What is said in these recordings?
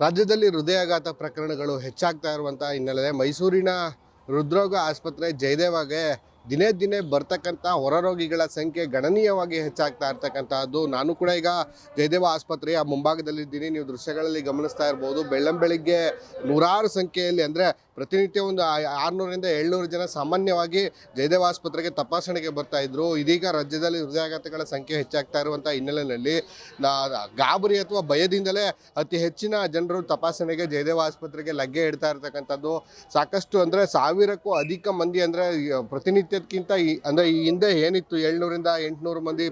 ರಾಜ್ಯದಲ್ಲಿ ಹೃದಯಾಘಾತ ಪ್ರಕರಣಗಳು ಹೆಚ್ಚಾಗ್ತಾ ಇರುವಂಥ ಹಿನ್ನೆಲೆ ಮೈಸೂರಿನ ಹೃದ್ರೋಗ ಆಸ್ಪತ್ರೆ ಜಯದೇವಾಗೆ ದಿನೇ ದಿನೇ ಬರ್ತಕ್ಕಂಥ ಹೊರರೋಗಿಗಳ ಸಂಖ್ಯೆ ಗಣನೀಯವಾಗಿ ಹೆಚ್ಚಾಗ್ತಾ ಇರ್ತಕ್ಕಂಥದ್ದು ನಾನು ಕೂಡ ಈಗ ಜಯದೇವ ಆಸ್ಪತ್ರೆಯ ಮುಂಭಾಗದಲ್ಲಿದ್ದೀನಿ ನೀವು ದೃಶ್ಯಗಳಲ್ಲಿ ಗಮನಿಸ್ತಾ ಇರ್ಬೋದು. ಬೆಳ್ಳಂ ಬೆಳಿಗ್ಗೆ ನೂರಾರು ಸಂಖ್ಯೆಯಲ್ಲಿ ಅಂದರೆ ಪ್ರತಿನಿತ್ಯ ಒಂದು ಆರುನೂರಿಂದ ಏಳ್ನೂರು ಜನ ಸಾಮಾನ್ಯವಾಗಿ ಜಯದೇವ ಆಸ್ಪತ್ರೆಗೆ ತಪಾಸಣೆಗೆ ಬರ್ತಾ ಇದ್ರು. ಇದೀಗ ರಾಜ್ಯದಲ್ಲಿ ಹೃದಯಾಘಾತಗಳ ಸಂಖ್ಯೆ ಹೆಚ್ಚಾಗ್ತಾ ಇರುವಂಥ ಹಿನ್ನೆಲೆಯಲ್ಲಿ ಗಾಬರಿ ಅಥವಾ ಭಯದಿಂದಲೇ ಅತಿ ಹೆಚ್ಚಿನ ಜನರು ತಪಾಸಣೆಗೆ ಜಯದೇವ ಆಸ್ಪತ್ರೆಗೆ ಲಗ್ಗೆ ಇಡ್ತಾ ಇರ್ತಕ್ಕಂಥದ್ದು. ಸಾಕಷ್ಟು ಅಂದರೆ ಸಾವಿರಕ್ಕೂ ಅಧಿಕ ಮಂದಿ ಅಂದರೆ ಪ್ರತಿನಿತ್ಯಕ್ಕಿಂತ ಈ ಅಂದರೆ ಈ ಹಿಂದೆ ಏನಿತ್ತು ಏಳ್ನೂರಿಂದ ಎಂಟುನೂರು ಮಂದಿ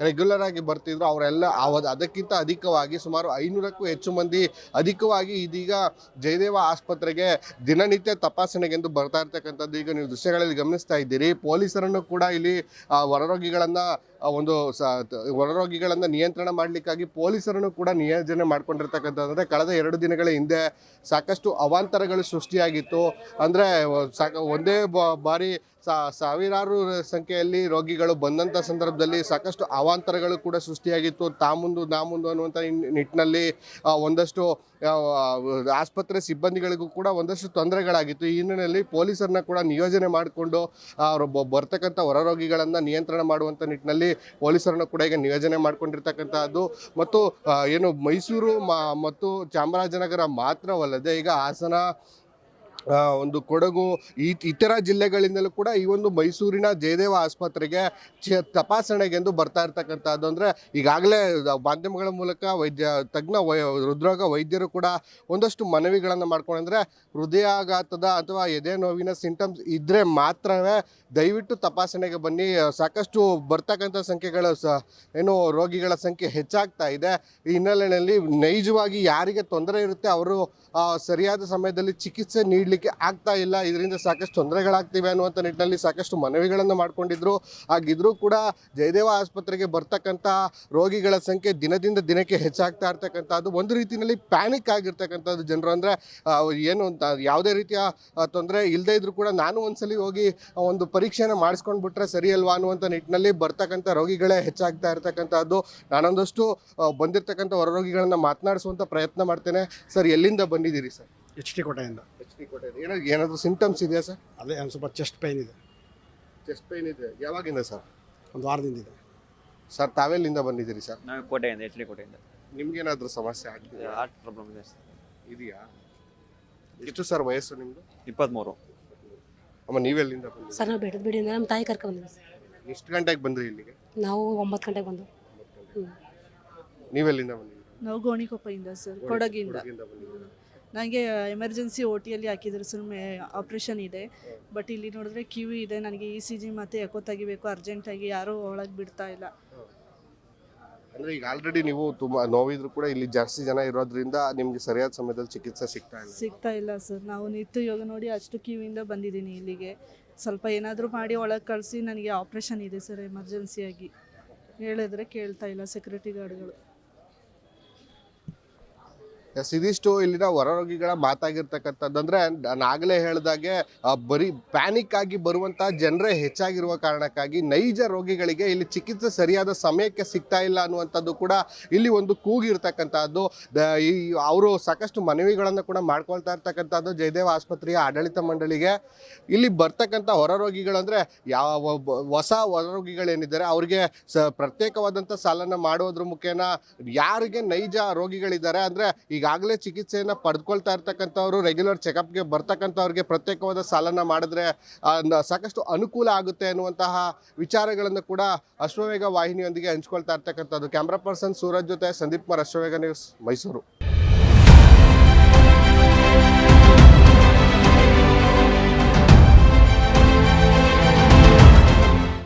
ರೆಗ್ಯುಲರ್ ಆಗಿ ಬರ್ತಿದ್ರು, ಅವರೆಲ್ಲ ಅದಕ್ಕಿಂತ ಅಧಿಕವಾಗಿ ಸುಮಾರು ಐನೂರಕ್ಕೂ ಹೆಚ್ಚು ಮಂದಿ ಅಧಿಕವಾಗಿ ಇದೀಗ ಜಯದೇವ ಆಸ್ಪತ್ರೆಗೆ ದಿನನಿತ್ಯ ತಪಾಸಣೆಗೆಂದು ಬರ್ತಾ ಇರ್ತಕ್ಕಂಥದ್ದು ಈಗ ನೀವು ದೃಶ್ಯಗಳಲ್ಲಿ ಗಮನಿಸ್ತಾ ಇದ್ದೀರಿ. ಪೊಲೀಸರನ್ನು ಕೂಡ ಇಲ್ಲಿ ಹೊರರೋಗಿಗಳನ್ನ ಒಂದು ಸ ಹೊರರೋಗಿಗಳನ್ನು ನಿಯಂತ್ರಣ ಮಾಡಲಿಕ್ಕಾಗಿ ಪೊಲೀಸರನ್ನು ಕೂಡ ನಿಯೋಜನೆ ಮಾಡ್ಕೊಂಡಿರ್ತಕ್ಕಂಥದ್ದು. ಅಂದರೆ ಕಳೆದ ಎರಡು ದಿನಗಳ ಹಿಂದೆ ಸಾಕಷ್ಟು ಅವಾಂತರಗಳು ಸೃಷ್ಟಿಯಾಗಿತ್ತು. ಅಂದರೆ ಸಾಕ, ಒಂದೇ ಬಾರಿ ಸಾ- ಸಾವಿರಾರು ಸಂಖ್ಯೆಯಲ್ಲಿ ರೋಗಿಗಳು ಬಂದಂಥ ಸಂದರ್ಭದಲ್ಲಿ ಸಾಕಷ್ಟು ಅವಾಂತರಗಳು ಕೂಡ ಸೃಷ್ಟಿಯಾಗಿತ್ತು. ತಾ ಮುಂದು, ನಾ ಮುಂದು ಅನ್ನುವಂಥ ನಿನ್- ನಿಟ್ಟಿನಲ್ಲಿ ಒಂದಷ್ಟು ಆಸ್ಪತ್ರೆ ಸಿಬ್ಬಂದಿಗಳಿಗೂ ಕೂಡ ಒಂದಷ್ಟು ತೊಂದರೆಗಳಾಗಿತ್ತು. ಈ ಹಿನ್ನೆಲೆಯಲ್ಲಿ ಪೊಲೀಸರನ್ನ ಕೂಡ ನಿಯೋಜನೆ ಮಾಡಿಕೊಂಡು ಬರ್ತಕ್ಕಂಥ ಹೊರರೋಗಿಗಳನ್ನು ನಿಯಂತ್ರಣ ಮಾಡುವಂಥ ನಿಟ್ಟಿನಲ್ಲಿ ಪೊಲೀಸರನ್ನು ಕೂಡ ಈಗ ನಿಯೋಜನೆ ಮಾಡ್ಕೊಂಡಿರ್ತಕ್ಕಂಥದ್ದು. ಮತ್ತು ಏನು ಮೈಸೂರು ಮತ್ತು ಚಾಮರಾಜನಗರ ಮಾತ್ರವಲ್ಲದೆ ಈಗ ಹಾಸನ ಒಂದು ಕೊಡಗು ಈ ಇತರ ಜಿಲ್ಲೆಗಳಿಂದಲೂ ಕೂಡ ಈ ಒಂದು ಮೈಸೂರಿನ ಜಯದೇವ ಆಸ್ಪತ್ರೆಗೆ ತಪಾಸಣೆಗೆಂದು ಬರ್ತಾ ಇರ್ತಕ್ಕಂಥದ್ದು ಅಂದರೆ ಈಗಾಗಲೇ ಮಾಧ್ಯಮಗಳ ಮೂಲಕ ವೈದ್ಯ ತಜ್ಞ ವೈ ಹೃದ್ರೋಗ ವೈದ್ಯರು ಕೂಡ ಒಂದಷ್ಟು ಮನವಿಗಳನ್ನು ಮಾಡ್ಕೊಂಡ್ರೆ ಹೃದಯಾಘಾತದ ಅಥವಾ ಎದೆ ನೋವಿನ ಸಿಂಟಮ್ಸ್ ಇದ್ದರೆ ಮಾತ್ರವೇ ದಯವಿಟ್ಟು ತಪಾಸಣೆಗೆ ಬನ್ನಿ. ಸಾಕಷ್ಟು ಬರ್ತಕ್ಕಂಥ ಸಂಖ್ಯೆಗಳು ಸ ಏನು ರೋಗಿಗಳ ಸಂಖ್ಯೆ ಹೆಚ್ಚಾಗ್ತಾ ಇದೆ. ಈ ಹಿನ್ನೆಲೆಯಲ್ಲಿ ನೈಜವಾಗಿ ಯಾರಿಗೆ ತೊಂದರೆ ಇರುತ್ತೆ ಅವರು ಸರಿಯಾದ ಸಮಯದಲ್ಲಿ ಚಿಕಿತ್ಸೆ ನೀಡಲಿಕ್ಕೆ ಆಗ್ತಾ ಇಲ್ಲ. ಇದರಿಂದ ಸಾಕಷ್ಟು ತೊಂದರೆಗಳಾಗ್ತಿವೆ ಅನ್ನುವಂಥ ನಿಟ್ಟಿನಲ್ಲಿ ಸಾಕಷ್ಟು ಮನವಿಗಳನ್ನು ಮಾಡ್ಕೊಂಡಿದ್ರು. ಹಾಗಿದ್ರೂ ಕೂಡ ಜಯದೇವ ಆಸ್ಪತ್ರೆಗೆ ಬರ್ತಕ್ಕಂಥ ರೋಗಿಗಳ ಸಂಖ್ಯೆ ದಿನದಿಂದ ದಿನಕ್ಕೆ ಹೆಚ್ಚಾಗ್ತಾ ಇರ್ತಕ್ಕಂಥದ್ದು. ಒಂದು ರೀತಿಯಲ್ಲಿ ಪ್ಯಾನಿಕ್ ಆಗಿರ್ತಕ್ಕಂಥದ್ದು ಜನರು. ಅಂದರೆ ಏನು ಅಂತ ಯಾವುದೇ ರೀತಿಯ ತೊಂದರೆ ಇಲ್ಲದೇ ಇದ್ರೂ ಕೂಡ ನಾನು ಒಂದ್ಸಲಿ ಹೋಗಿ ಒಂದು ಪರೀಕ್ಷೆನ ಮಾಡಿಸ್ಕೊಂಡು ಬಿಟ್ರೆ ಸರಿ ಅಲ್ವಾ ಅನ್ನುವಂಥ ನಿಟ್ಟಿನಲ್ಲಿ ಬರ್ತಕ್ಕಂಥ ರೋಗಿಗಳೇ ಹೆಚ್ಚಾಗ್ತಾ ಇರ್ತಕ್ಕಂಥದ್ದು. ನಾನೊಂದಷ್ಟು ಬಂದಿರತಕ್ಕಂಥ ಹೊರ ರೋಗಿಗಳನ್ನು ಮಾತನಾಡಿಸುವಂಥ ಪ್ರಯತ್ನ ಮಾಡ್ತೇನೆ. ಸರ್, ಎಲ್ಲಿಂದ ಬಂದಿದ್ದೀರಿ ಸರ್? ಎಚ್ ಡಿ ಕೋಟೆಯಿಂದ. ಎಚ್ ಡಿ ಕೋಟೆ ಏನಾದ್ರು ಸಿಂಟಮ್ಸ್ ಇದೆಯಾ ಸರ್? ಅದೇ ಒಂದು ಸ್ವಲ್ಪ ಚೆಸ್ಟ್ ಪೈನ್ ಇದೆ. ಚೆಸ್ಟ್ ಪೈನ್ ಇದೆ. ಯಾವಾಗಿಂದ ಸರ್? ಒಂದು ವಾರದಿಂದ ಇದೆ. ಸರ್ ತಾವೆಲ್ಲಿಂದ ಬಂದಿದ್ದೀರಿ ಸರ್? ನಾವು ಕೋಟೆಯಿಂದ ಎಚ್ ಡಿ ಕೋಟೆಯಿಂದ. ನಿಮ್ಗೇನಾದರೂ ಸಮಸ್ಯೆ ಆಗಿದೆ ಹಾರ್ಟ್ ಪ್ರಾಬ್ಲಮ್ ಇದೆ ಸರ್. ಇದೆಯಾ? ಎಷ್ಟು ಸರ್ ವಯಸ್ಸು ನಿಮ್ಮದು ಇಪ್ಪತ್ತ್ಮೂರು ಅಮ್ಮ ನೀವೆಲ್ಲಿಂದ ಬಂದಿದ್ದೀರಿ? ಸರ್ ನಾವು ಬೆಟ್ಟದ ಬಿಡಿಯಿಂದ ನಮ್ಮ ತಾಯಿ ಕರ್ಕೊ ಬಂದ್ವಿ ಸರ್. ಎಷ್ಟು ಗಂಟೆಗೆ ಬಂದ್ರಿ ಇಲ್ಲಿಗೆ? ನಾವು ಒಂಬತ್ತು ಗಂಟೆಗೆ ಬಂದು ನೀವೆಲ್ಲಿಂದ ಬಂದಿದ್ದೀರಿ? ನಾವು ಗೋಣಿಕೊಪ್ಪಯಿಂದ ಸರ್ ಕೊಡಗಿಂದ. ಕೊಡಗಿಂದ ಬಂದಿದ್ದೀರಾ? ನನಗೆ ಎಮರ್ಜೆನ್ಸಿ ಓ ಟಿಯಲ್ಲಿ ಹಾಕಿದ್ರು ಸರ್ ಮೇ ಆಪ್ರೇಷನ್ ಇದೆ. ಬಟ್ ಇಲ್ಲಿ ನೋಡಿದ್ರೆ ಕ್ಯೂ ಇದೆ. ನನಗೆ ಇ ಸಿ ಜಿ ಮತ್ತೆ ಎಕೋ ತೆಗಿಬೇಕು. ಅರ್ಜೆಂಟಾಗಿ ಯಾರೂ ಒಳಗೆ ಬಿಡ್ತಾ ಇಲ್ಲ. ಅಂದ್ರೆ ಈಗ ಆಲ್ರೆಡಿ ನೀವು ತುಂಬಾ ನೋವಿದ್ರು ಕೂಡ ಇಲ್ಲಿ ಜಾಸ್ತಿ ಜನ ಇರೋದ್ರಿಂದ ನಿಮ್ಗೆ ಸರಿಯಾದ ಸಮಯದಲ್ಲಿ ಚಿಕಿತ್ಸೆ ಸಿಗ್ತಾ ಇಲ್ಲ. ಸಿಗ್ತಾ ಇಲ್ಲ ಸರ್. ನಾವು ನಿತ್ಯ ಯೋಗ ನೋಡಿ ಅಷ್ಟು ಕ್ಯೂವಿಂದ ಬಂದಿದ್ದೀನಿ ಇಲ್ಲಿಗೆ. ಸ್ವಲ್ಪ ಏನಾದರೂ ಮಾಡಿ ಒಳಗೆ ಕಳಿಸಿ ನನಗೆ ಆಪ್ರೇಷನ್ ಇದೆ ಸರ್ ಎಮರ್ಜೆನ್ಸಿಯಾಗಿ ಹೇಳಿದ್ರೆ ಕೇಳ್ತಾ ಇಲ್ಲ ಸೆಕ್ಯೂರಿಟಿ ಗಾರ್ಡ್ಗಳು ಇದಿಷ್ಟು ಇಲ್ಲಿನ ಹೊರರೋಗಿಗಳ ಮಾತಾಗಿರ್ತಕ್ಕಂಥದ್ದು ಅಂದ್ರೆ ನಾನು ಆಗಲೇ ಹೇಳ್ದಾಗೆ ಬರೀ ಪ್ಯಾನಿಕ್ ಆಗಿ ಬರುವಂತ ಜನರೇ ಹೆಚ್ಚಾಗಿರುವ ಕಾರಣಕ್ಕಾಗಿ ನೈಜ ರೋಗಿಗಳಿಗೆ ಇಲ್ಲಿ ಚಿಕಿತ್ಸೆ ಸರಿಯಾದ ಸಮಯಕ್ಕೆ ಸಿಗ್ತಾ ಇಲ್ಲ ಅನ್ನುವಂಥದ್ದು ಕೂಡ ಇಲ್ಲಿ ಒಂದು ಕೂಗಿರ್ತಕ್ಕಂಥದ್ದು. ಈ ಅವರು ಸಾಕಷ್ಟು ಮನವಿಗಳನ್ನು ಕೂಡ ಮಾಡ್ಕೊಳ್ತಾ ಇರ್ತಕ್ಕಂಥದ್ದು ಜಯದೇವ ಆಸ್ಪತ್ರೆಯ ಆಡಳಿತ ಮಂಡಳಿಗೆ. ಇಲ್ಲಿ ಬರ್ತಕ್ಕಂಥ ಹೊರರೋಗಿಗಳು ಅಂದ್ರೆ ಯಾವ ಹೊಸ ಹೊರರೋಗಿಗಳೇನಿದ್ದಾರೆ, ಅವ್ರಿಗೆ ಸ, ಪ್ರತ್ಯೇಕವಾದಂಥ ಸಾಲನ್ನು ಮಾಡೋದ್ರ ಮುಖೇನ ಯಾರಿಗೆ ನೈಜ ರೋಗಿಗಳಿದ್ದಾರೆ ಅಂದ್ರೆ ಈಗಾಗಲೇ ಚಿಕಿತ್ಸೆಯನ್ನು ಪಡೆದುಕೊಳ್ತಾ ಇರ್ತಕ್ಕಂಥವ್ರು ರೆಗ್ಯುಲರ್ ಚೆಕಪ್ಗೆ ಬರ್ತಕ್ಕಂಥವ್ರಿಗೆ ಪ್ರತ್ಯೇಕವಾದ ಸಾಲನ್ನ ಮಾಡಿದ್ರೆ ಸಾಕಷ್ಟು ಅನುಕೂಲ ಆಗುತ್ತೆ ಅನ್ನುವಂತಹ ವಿಚಾರಗಳನ್ನು ಕೂಡ ಅಶ್ವವೇಗ ವಾಹಿನಿಯೊಂದಿಗೆ ಹಂಚ್ಕೊಳ್ತಾ ಇರ್ತಕ್ಕಂಥದ್ದು. ಕ್ಯಾಮ್ರಾ ಪರ್ಸನ್ ಸೂರಜ್ ಜೊತೆ ಸಂದೀಪ್ ಕುಮಾರ್ ಅಶ್ವವೇಗ ನ್ಯೂಸ್ ಮೈಸೂರು